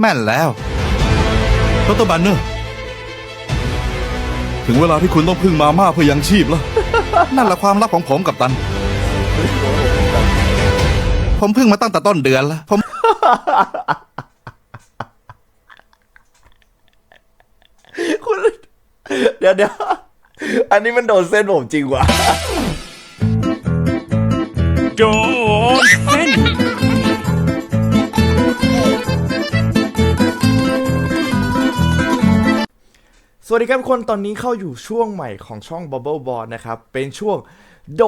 แม่นแล้วดรบันเนอร์ ถึงเวลาที่คุณต้องพึ่งมาม่าเพื่อยังชีพแล้ว นั่นแหละความลับของผมกับตัน ผมพึ่งมาตั้งแต่ต้นเดือนแล้ว ผม คุณ เดี๋ยวเดี๋ยวอันนี้มันโดนเส้นผมจริงวะโดนเสวัสดีครับทุกคนตอนนี้เข้าอยู่ช่วงใหม่ของช่อง Bubble b o a r d นะครับ เป็นช่วง โด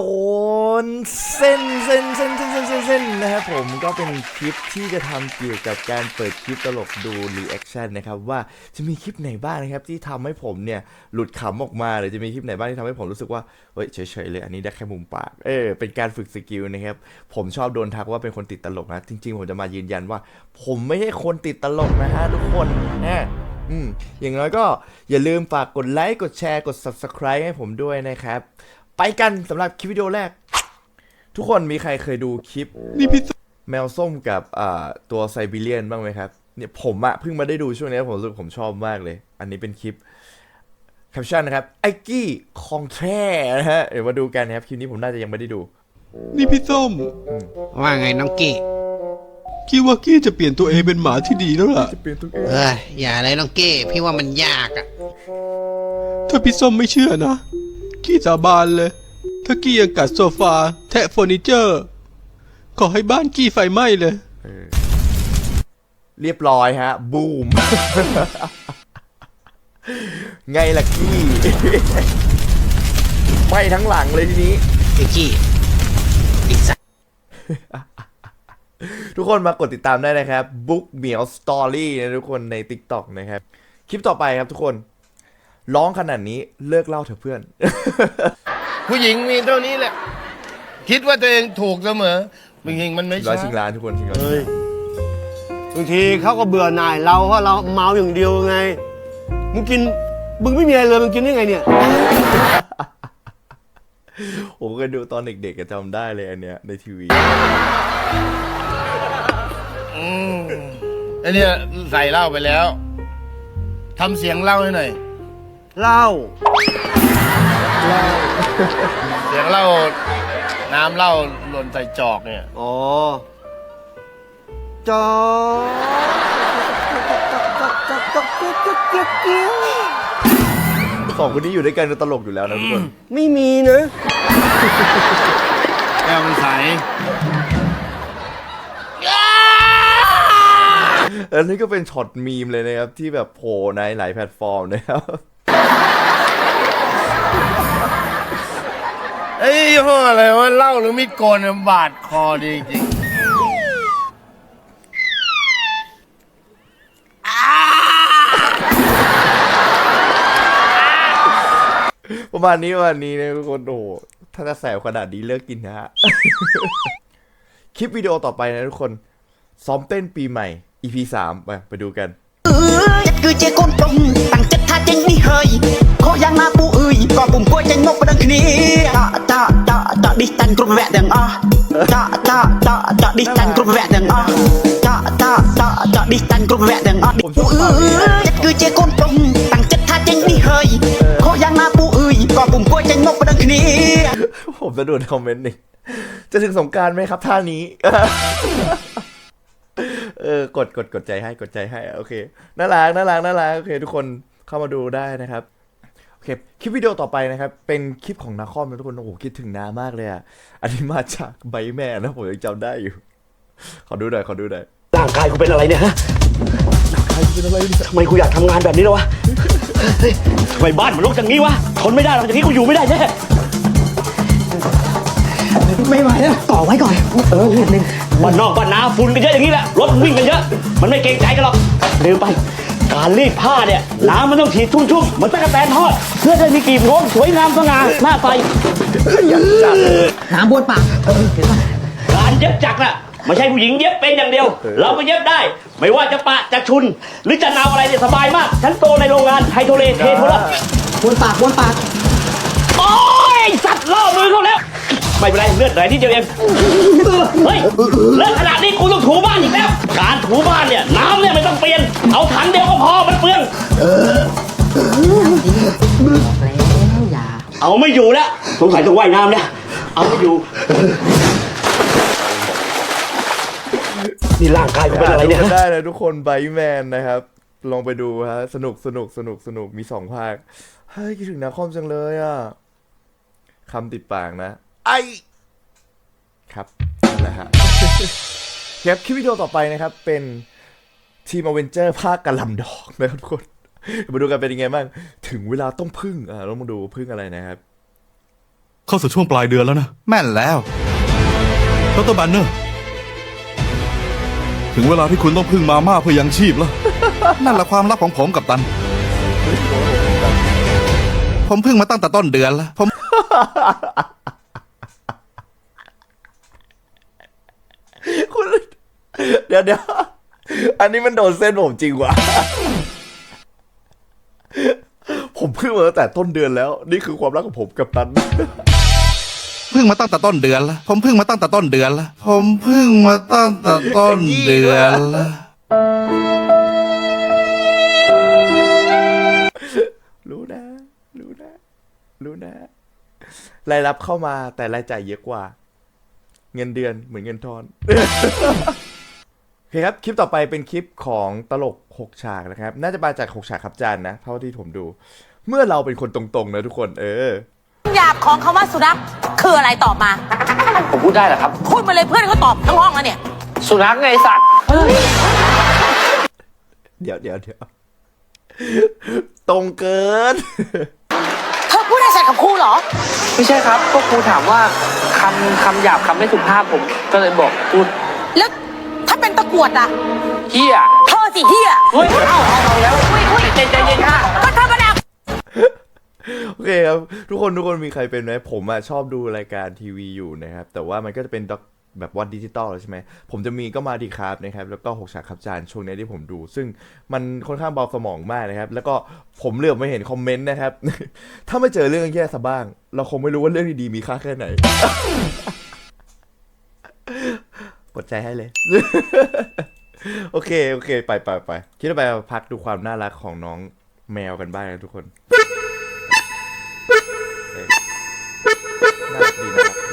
นเส้นเส้นเส้นเส้นเส้นเส้นเส้นนะครับผมก็เป็นคลิปที่จะทำเกี่ยวกับการเปิดคลิปตลกดูรีแอคชั่นนะครับว่าจะมีคลิปไหนบ้างนะครับที่ทำให้ผมเนี่ยหลุดขำออกมาหรือจะมีคลิปไหนบ้างที่ทำให้ผมรู้สึกว่าเฮ้ยเฉยๆเลยอันนี้ได้แค่มุมปากเออเป็นการฝึกสกิลนะครับผมชอบโดนทักว่าเป็นคนติดตลกนะจริง ๆ ผมจะมายืนยันว่า ผมไม่ใช่คนติดตลกนะฮะทุกคนนะอืมอย่างน้อยก็อย่าลืมฝากกดไลค์กดแชร์กด Subscribe ให้ผมด้วยนะครับ ไปกันสำหรับคลิปวิดีโอแรก ทุกคนมีใครเคยดูคลิป นี่พี่แมวส้มกับอ่าตัวไซบีเรียนบ้างไหมครับเนี่ยผมอะเพิ่งมาได้ดูช่วงนี้ผมรู้สึกผมชอบมากเลย อันนี้เป็นคลิปแคปชั่นนะครับไอกี้คองแท้นะฮะเดี๋ยวมาดูกันนะครับคลิปนี้ผมน่าจะยังไม่ได้ดู นี่พี่ส้ม ว่าไงน้องกี้คิดว่ากี้จะเปลี่ยนตัวเองเป็นหมาที่ดีแล้วล่ะ จะเปลี่ยนตัวเอ้ยอย่าเลยน้องกี้พี่ว่ามันยากอะถ้าพี่ส้มไม่เชื่อนะ กี้สาบานเลย ถ้ากี้ยังกัดโซฟา แทะเฟอร์นิเจอร์ ขอให้บ้านกี้ไฟไหม้เลย เรียบร้อยฮะ บูม ไงล่ะกี้ไม่ทั้งหลังเลยทีนี้ ไอ้กี้ไอ้สัสทุกคนมากดติดตามได้นะครับ Book m e a l Story นะทุกคนใน TikTok นะครับ คลิปต่อไปครับทุกคน ร้องขนาดนี้เลิกเล่าเถอะเพื่อน ผู้หญิงมีเท่านี้แหละ คิดว่าตัวเองถูกเสมอจริงๆมันไม่ร้อใช่ยชิงล้านทุกคนชิงล้านเฮ้ยบางทีเขาก็เบื่อหน่ายเราเพราะเราเมาอย่างเดียวไง มึงกิน มึงไม่มีอะไรเลยมึงกินได้ไงเนี่ย ผมเคยดูตอนเด็กๆก็จำได้เลยอันเนี้ยในทีวีอืมอันเนี้ยใส่เหล้าไปแล้วทำเสียงเหล้าให้หน่อย เหล้าเสียงเหล้าน้ำเหล้าหล่นใส่จอกเนี่ย อ๋อจอสองคนนี้อยู่ด้วยกันตลกอยู่แล้วนะทุกคนไม่มีนะแก้วมันใสแล้วนี่ก็เป็นช็อตมีมเลยนะครับ ที่แบบโผล่ในหลายแพลตฟอร์มนะครับ ไอ้ยี่ห้ออะไรว่าเล่าหรือมีดโกนบาดคอดีจริงประมาณนี้วันนี้นะทุกคนโอ้หถ้าจะแสบขนาดนี้เลิกกินนะฮะ คลิปวิดีโอต่อไปนะทุกคน ซ้อมเต้นปีใหม่ EP สามไปไปดูกัน Ừ, chắc cứ che con trông bằng chất tha trên đi ហើយខុសយ៉ាងណាពូអើយក៏ពុំគួរចេញមកប្តឹងគ្នាតាតាតាតាឌីសតាន់គ្រប់វគ្គទាំងអស់តាតាតាតាឌីសតាន់គ្រប់វគ្គទាំងអស់តាតាតាតាឌីសតាន់គ្រប់វគ្គទាំងអស់ពូអើយចិត្តគឺជាកូនប្រុសតាំងចិត្តថាចេញនេះហើយខុសយ៉ាងណាពូអើយក៏ពុំគួរចេញមកប្តឹងគ្នា ผมจะดูในคอมเมนต์หนึ่งจะถึงสงกรารไหมครับท่านี้ เออกดกดกดใจให้กดใจให้โอเคน่ารักน่ารักน่ารักโอเค ทุกคนเข้ามาดูได้นะครับโอเ คคลิปวิดีโอต่อไปนะครับ เป็นคลิปของนาคอมนะทุกคน โอ้โห คิดถึงนามากเลยอะ อันนี้มาจากใบแม่นะ ผมยังจำได้อยู่ ขอดูหน่อย ขอดูหน่อย ร่างกายกูเป็นอะไรเนี่ยฮะทำไมกูอยากทำงานแบบนี้แล้ววะเฮ้ยทำไมบ้านมันรกอย่างนี้วะ ทนไม่ได้หรอกอย่างนี้กูอยู่ไม่ได้แน่ไม่ไหวแล้วต่อไว้ก่อน เออนิดนึงบ้านนอกบ้านนาฝุ่นกันเยอะอย่างนี้แหละ รถวิ่งกันเยอะ มันไม่เกรงใจกันหรอกลืมไป การรีดผ้าเนี่ยน้ำมันต้องฉีดชุ่มๆเหมือนตะกแตนทอด เพื่อจะมีกลีบโน้มสวยงามสง่าหน้าไฟน้ำบวนปากการเย็บจักรน่ะไม่ใช่ผู้หญิงเย็บเป็นอย่างเดียว เราก็เย็บได้ ไม่ว่าจะปะจะชุน หรือจะนาวอะไรเนี่ยสบายมาก ฉันโตในโรงงานไฮโทเลเทโทรบวนปากบวนปาก ไม่เป็นไรเลือดไหลที่เดียวเองเฮ้ยเลือดขนาดนี้กูต้องถูบ้านอีกแล้วการถูบ้านเนี่ยน้ำเนี่ยไม่ต้องเปลี่ยน เอาถังเดียวก็พอมันเปลืองเอาไม่อยู่แล้วสงสัยต้องว่ายน้ำเนี่ยเอาไม่อยู่นี่ร่างกายกูเป็นอะไรเนี่ยดูกัฮะได้นะทุกคนไบแมนนะครับ ลองไปดูฮะสนุกสนุกสนุกสนุกมีสองภาคเฮ้ยคิดถึงนาคอมจังเลยอะคำติดปากนะ ไอครับนั่นแหละฮะครับคลิปวิดีโอต่อไปนะครับ เป็นทีมอเวนเจอร์ภาคกระหลำดอกนะครับทุกคนมาดูกันเป็นยังไงบ้าง ถึงเวลาต้องพึ่งอ่าเรามาดูพึ่งอะไรนะครับ เข้าสู่ช่วงปลายเดือนแล้วนะ แม่นแล้วดรบันเนอร์ถึงเวลาที่คุณต้องพึ่งมาม่าเพื่อยังชีพแล้ว นั่นแหละความลับของผมกับตัน ผมพึ่งมาตั้งแต่ต้นเดือนแล้วผม คุณ เดี๋ยวเดี๋ยวอันนี้มันโดนเส้นผมจริงว่ะผมเพิ่งมาตั้งแต่ต้นเดือนแล้ว นี่คือความรักของผมกับตันพึ่งมาตั้งแต่ต้นเดือนแล้วผมพึ่งมาตั้งแต่ต้นเดือนแล้วผมพึ่งมาตั้งแต่ต้นเดือนแล้วรู้นะ รู้นะ รู้นะ รายรับเข้ามาแต่รายจ่ายเยอะกว่า เงินเดือนเหมือนเงินทอน โอเคครับ คลิปต่อไปเป็นคลิปของตลกหกฉากนะครับ น่าจะมาจากหกฉากครับจานนะ เท่าที่ผมดู เมื่อเราเป็นคนตรงๆนะทุกคน เออ หยาบของคำว่าสุนัขคืออะไรตอบมา ผมพูดได้เหรอครับ พูดมาเลยเพื่อนก็ตอบทั้งห้องแล้วเนี่ย สุนัขไงสัตว์ เดี๋ยวเดี๋ยวเดี๋ยวตรงเกิน เธอพูดอะไรใส่กับครูเหรอ ไม่ใช่ครับ ก็ครูถามว่าคำคำหยาบคำไม่สุภาพผม ก็เลยบอกพูด แล้ว วดอะเฮียเธอสิเฮียเฮ้ยเอาเอาเอาแล้วใจใจเย็นค่ะก็ธรรมดาโอเคครับ ทุกคนทุกคนมีใครเป็นไหมผมอะชอบดูรายการทีวีอยู่นะครับ แต่ว่ามันก็จะเป็นด็อกแบบว่าดิจิตอลใช่ไหม ผมจะมีก็มาดีครับนะครับ แล้วก็หกฉากครับจานช่วงนี้ที่ผมดู ซึ่งมันค่อนข้างเบาสมองมากนะครับ แล้วก็ผมเหลือบมาเห็นคอมเมนต์นะครับ ถ้าไม่เจอเรื่องแย่ซะบ้าง เราคงไม่รู้ว่าเรื่องดีๆมีค่าแค่ไหนก ดใจให้เลย โอเค โอเค ไปไปไปคิดว่าไปพักดูความน่ารักของน้องแมวกันบ้างนะทุกคนเอ้ยน่ารักดีน่ารักดี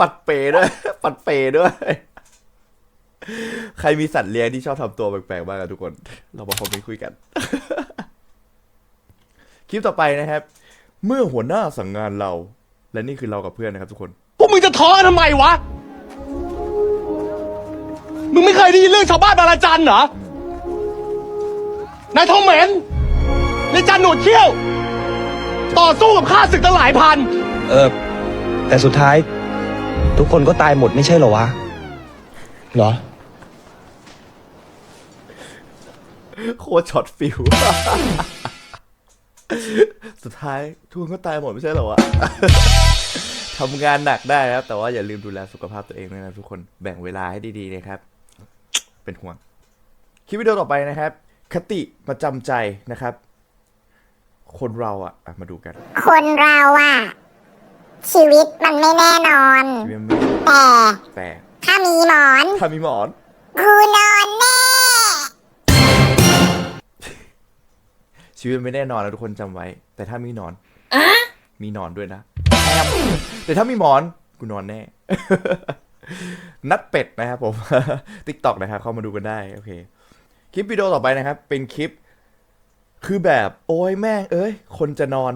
ปัดเปด้วย ปัดเปด้วย ใครมีสัตว์เลี้ยงที่ชอบทำตัวแปลกๆบ้างอะทุกคน เรามาคอมเมนต์คุยกัน คลิปต่อไปนะครับ เมื่อหัวหน้าสั่งงานเรา และนี่คือเรากับเพื่อนนะครับทุกคน พวกมึงจะท้อทำไมวะ มึงไม่เคยได้ยินเรื่องชาวบ้านบาราจันเหรอ นายทองเหม็นนายจันหนวดเขี้ยว ต่อสู้กับข้าศึกตั้งหลายพัน เออ แต่สุดท้าย ทุกคนก็ตายหมดไม่ใช่เหรอวะ เหรอ โคตรช็อตฟิลสุดท้ายทุกคนก็ตายหมดไม่ใช่เหรอวะทำงานหนักได้ครับ แต่ว่าอย่าลืมดูแลสุขภาพตัวเองด้วยนะทุกคนแบ่งเวลาให้ดีๆนะครับ เป็นห่วง คลิปวิดีโอต่อไปนะครับ คติประจำใจนะครับ คนเราอะอะมาดูกันคนเราอะชีวิตมันไม่แน่นอนชีวิตมันแต่แต่ถ้ามีหมอน ถ้ามีหมอนกูนอ ชีวิตมันไม่แน่นอนนะทุกคนจำไว้ แต่ถ้ามีหนอนมีหนอนด้วยนะแอมแต่ถ้ามีหมอนกูนอนแน่ นัดเป็ดนะครับผม ติ๊กต็อกนะครับเข้ามาดูกันได้โอเค คลิปวิดีโอต่อไปนะครับ เป็นคลิป คือแบบโอ้ยแม่ง เอ้ย คนจะนอน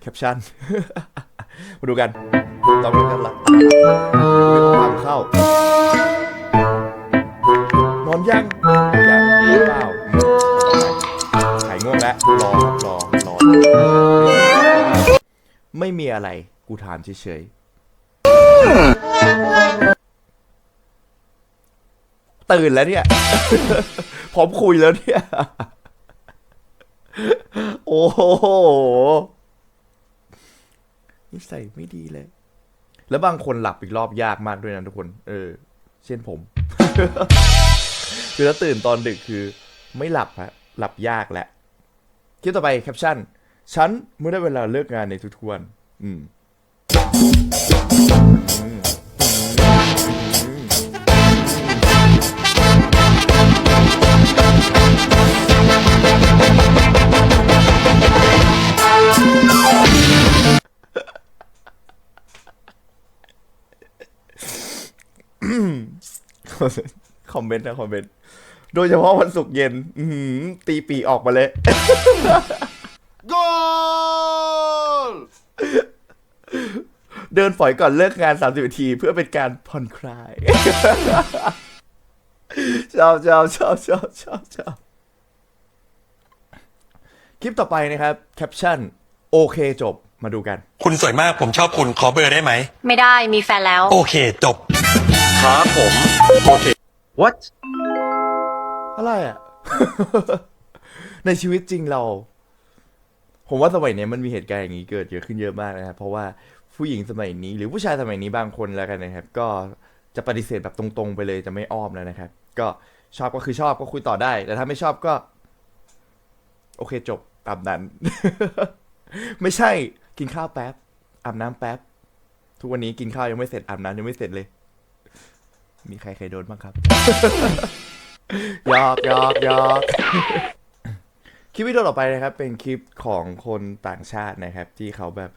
แคปชั่น มาดูกันต้องดูกันละทำเข้า นอนยังยังหรือเปล่าหาย ง่วงแล้วรอครับรอรอไม่มีอะไร กูถามเฉยๆตื่นแล้วเนี่ย พร้อมคุยแล้วเนี่ย โอ้โหนิสัยไม่ดีเลย แล้วบางคนหลับอีกรอบยากมากด้วยนะทุกคน เออ เช่นผม คือถ้าตื่นตอนดึกคือ ไม่หลับฮะ หลับยากแหละ คลิปต่อไปแคปชั่น ฉันเมื่อได้เวลาเลิกงานในทุกๆวัน อืมคอมเมนต์นะคอมเมนต์ โดยเฉพาะวันศุกร์เย็น อื้อหือตีปีออกมาเลยโกลเดินฝอยก่อนเลิกงาน 30นาที เพื่อเป็นการผ่อนคลายชอบชอบชอบชอบชอบชอบคลิปต่อไปนะครับ แคปชั่น โอเคจบมาดูกัน คุณสวยมากผมชอบคุณขอเบอร์ได้ไหม ไม่ได้มีแฟนแล้ว โอเคจบครับผม โอเค what อะไรอะ ในชีวิตจริงเรา ผมว่าสมัยนี้มันมีเหตุการณ์อย่างนี้เกิดเยอะขึ้นเยอะมากนะครับ เพราะว่าผู้หญิงสมัยนี้ หรือผู้ชายสมัยนี้บางคนแล้วกันนะครับ ก็จะปฏิเสธแบบตรงๆ ไปเลยจะไม่อ้อมแล้วนะครับ ก็ชอบก็คือชอบก็คุยต่อได้ แต่ถ้าไม่ชอบก็ โอเคจบตามนั้น ไม่ใช่กินข้าวแป๊บอาบน้ำแป๊บ ทุกวันนี้กินข้าวยังไม่เสร็จอาบน้ำยังไม่เสร็จเลย มีใครเคยโดนบ้างครับ หยอกหยอกหยอกคลิปวิดีโอต่อไปนะครับ เป็นคลิปของคนต่างชาตินะครับ ที่เขาแบบ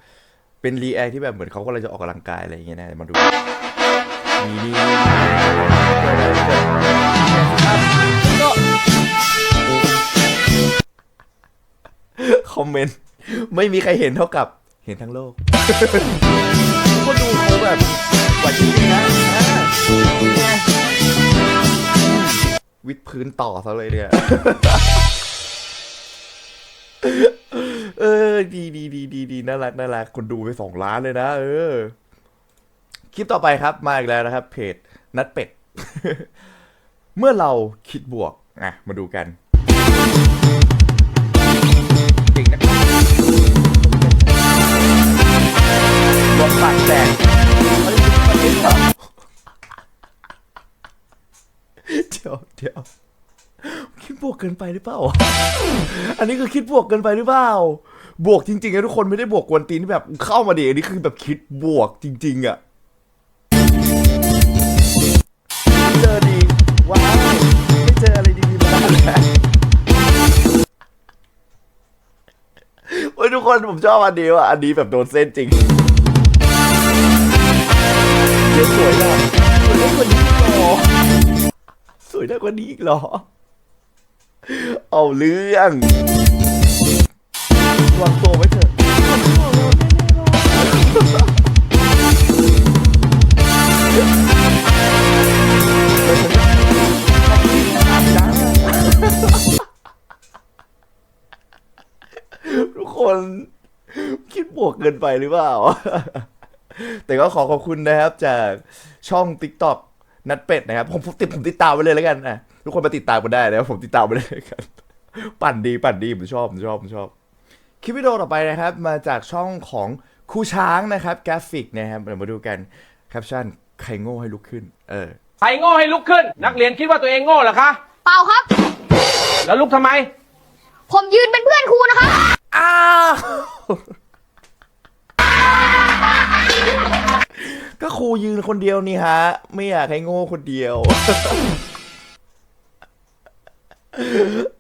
เป็นรีแอคที่แบบเหมือนเขากำลังจะออกกำลังกายอะไรอย่างเงี้ยนะมาดูนี่นี่คอมเมนต์ไม่มีใครเห็นเท่ากับเห็นทั้งโลกคนดูเขาแบบ พื้นต่อซะเลยเนี่ย เออ ดีดีดีดีดีน่ารักน่ารักคนดูไปสองล้านเลยนะ เออ คลิปต่อไปครับ มาอีกแล้วนะครับ เพจนัดเป็ด เมื่อเราคิดบวก อะ มาดูกันเก่งนะครับบวกปากแตก เดี๋ยวคิดบวกเกินไปหรือเปล่า อันนี้คือคิดบวกเกินไปหรือเปล่า บวกจริงๆนะทุกคนไม่ได้บวกกวนตีนที่แบบเข้ามาดิอันนี้คือแบบคิดบวกจริง ๆอะเจอดีว้าวไม่เจออะไรดีๆมานานแล้วโอ้ยทุกคนผมชอบอันนี้ว่ะอันนี้แบบโดนเส้นจริงเดี๋ยวสวยอะสวยได้กว่านี้อีกเหรอ วยได้กว่านี้อีกเหรอ เอาเรื่องวางตัวไว้เถอะทุกคนคิดบวกเกินไปหรือเปล่า แต่ก็ขอขอบคุณนะครับจากช่อง TikTok นัดเป็ดนะครับผมผมติดผมติดตามไปเลยแล้วกันนะทุกคนมาติดตามกันได้นะครับผมติดตามไปเลยกันปั่นดีปั่นดีผมชอบผมชอบผมชอบคลิปวิดีโอต่อไปนะครับ มาจากช่องของครูช้างนะครับกราฟิกนะครับเดี๋ยวมาดูกันแคปชั่นใครโง่ให้ลุกขึ้น เออใครโง่ให้ลุกขึ้น นักเรียนคิดว่าตัวเองโง่เหรอคะเปล่าครับ แล้วลุกทำไม ผมยืนเป็นเพื่อนครูนะครับอ้าว ก็ครูยืนคนเดียวนี่ฮะ ไม่อยากให้โง่คนเดียว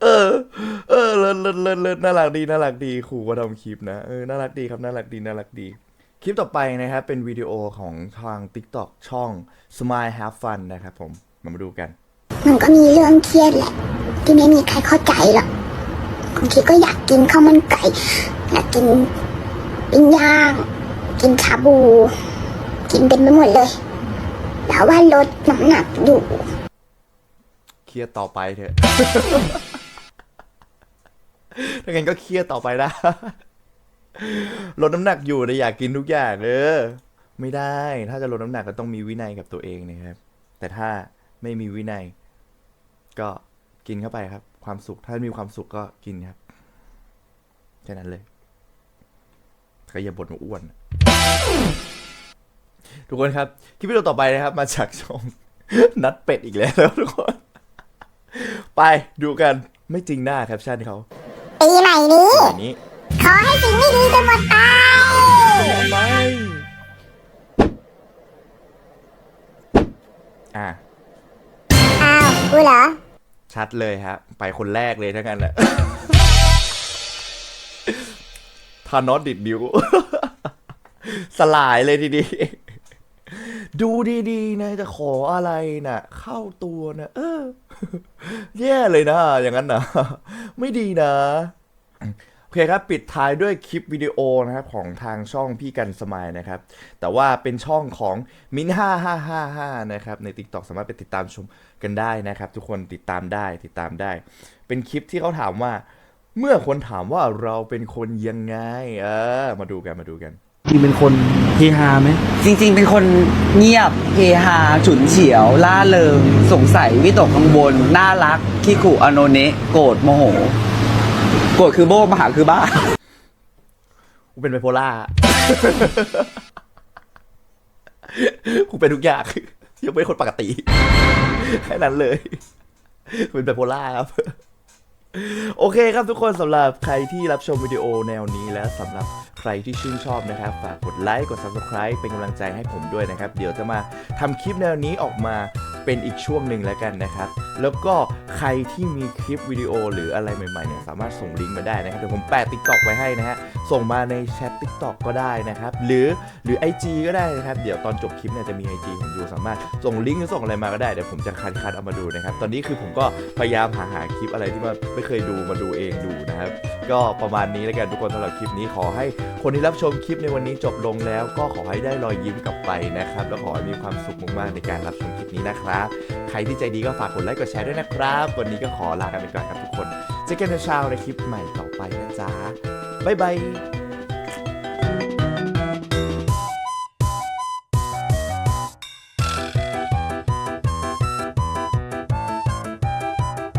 เออ เออเลิศเลิศเลิศเลิศน่ารักดีน่ารักดีครูก็ทำคลิปนะเออน่ารักดีครับน่ารักดีน่ารักดี คลิปต่อไปนะครับเป็นวิดีโอของทาง TikTok ช่อง Smile Have Fun นะครับผมมามาดูกัน มันก็มีเรื่องเครียดแหละ ที่ไม่มีใครเข้าใจหรอกบางทีก็อยากกินข้าวมันไก่ อยากกินปิ้งย่าง กินชาบู กินเป็นไปหมดเลยแต่ว่าลดน้ำหนักอยู่เครียดต่อไปเถอะ ถ้างั้นก็เครียดต่อไปนะลดน้ำหนักอยู่แต่อยากกินทุกอย่างเออไม่ได้ ถ้าจะลดน้ำหนักก็ต้องมีวินัยกับตัวเองนะครับ แต่ถ้าไม่มีวินัย ก็กินเข้าไปครับ ความสุข ถ้ามีความสุขก็กินครับแค่นั้นเลยก็อย่าบ่นอ้วน ทุกคนครับคลิปวิดีโอต่อไปนะครับ มาจากช่องนัดเป็ดอีกแล้วทุกคน ไปดูกันไม่จริงหน้าแคปชั่นเขาปีใหม่นี้ อันนี้ขอให้สิ่งไม่ดีจนหมดไป ไปอะอ้าวกูเหรอ ชัดเลยฮะไปคนแรกเลยทั้งนั้นแหละทานอสดิดนิ้วสลายเลยทีดี ดูดีๆนะจะขออะไรนะ่ะ เข้าตัวนะเออ แย่เลยนะ อย่างนั้นนะไม่ดีนะโอเคครับ ปิดท้ายด้วยคลิปวิดีโอนะครับของทางช่องพี่กันสมายนะครับ แต่ว่าเป็นช่องของมินห้าห้าห้าห้านะครับ ใน TikTok สามารถไปติดตามชมกันได้นะครับ ทุกคนติดตามได้ติดตามได้ เป็นคลิปที่เขาถามว่า เมื่อคนถามว่าเราเป็นคนยังไง เออ มาดูกันมาดูกัน จริงเป็นคนเฮฮาไหมจริงๆ เป็นคนเงียบเฮฮาฉุนเฉียว ล่าเริง สงสัย วิตกกังวล น่ารักขี้ขู่อโนเนะโกรธโมโห โกรธคือโบมหาคือบ้า กูเป็นไบโพล่า กูเป็นทุกอย่างยังเป็นคนปกติ แค่นั้นเลย เป็นไบโพล่าครับ โอเคครับทุกคนสำหรับใครที่รับชมวิดีโอแนวนี้และสำหรับ ใครที่ชื่นชอบนะครับ ฝากกดไลค์กด subscribe เป็นกำลังใจให้ผมด้วยนะครับ เดี๋ยวจะมาทำคลิปแนวนี้ออกมา เป็นอีกช่วงหนึ่งแล้วกันนะครับ แล้วก็ใครที่มีคลิปวิดีโอหรืออะไรใหม่ๆเนี่ยสามารถส่งลิงก์มาได้นะครับเดี๋ยวผมแปะ TikTok ไว้ให้นะฮะส่งมาในแชท TikTok ก็ได้นะครับหรือหรือ IG ก็ได้นะครับ เดี๋ยวตอนจบคลิปเนี่ยจะมี IG ผมอยู่สามารถส่งลิงก์หรือส่งอะไรมาก็ได้เดี๋ยวผมจะคัดคัดเอามาดูนะครับตอนนี้คือผมก็พยายามหาหาคลิปอะไรที่ว่าไม่เคยดูมาดูเองดูนะครับก็ประมาณนี้แล้วกันทุกคนสำหรับคลิปนี้ขอให้คนที่รับชมคลิปในวันนี้จบลงแล้ว ก็ขอให้ได้รอยยิ้มกลับไปนะครับแล้วขอให้มีความสุขมากๆในการรับชมคลิปนี้นะครับใครที่ใจดีก็ฝากกดไลค์กดแชร์ด้วยนะครับ วันนี้ก็ขอลากันไปก่อนครับทุกคนเจอกันในเช้าในคลิปใหม่ต่อไปนะจ๊ะบ๊ายบาย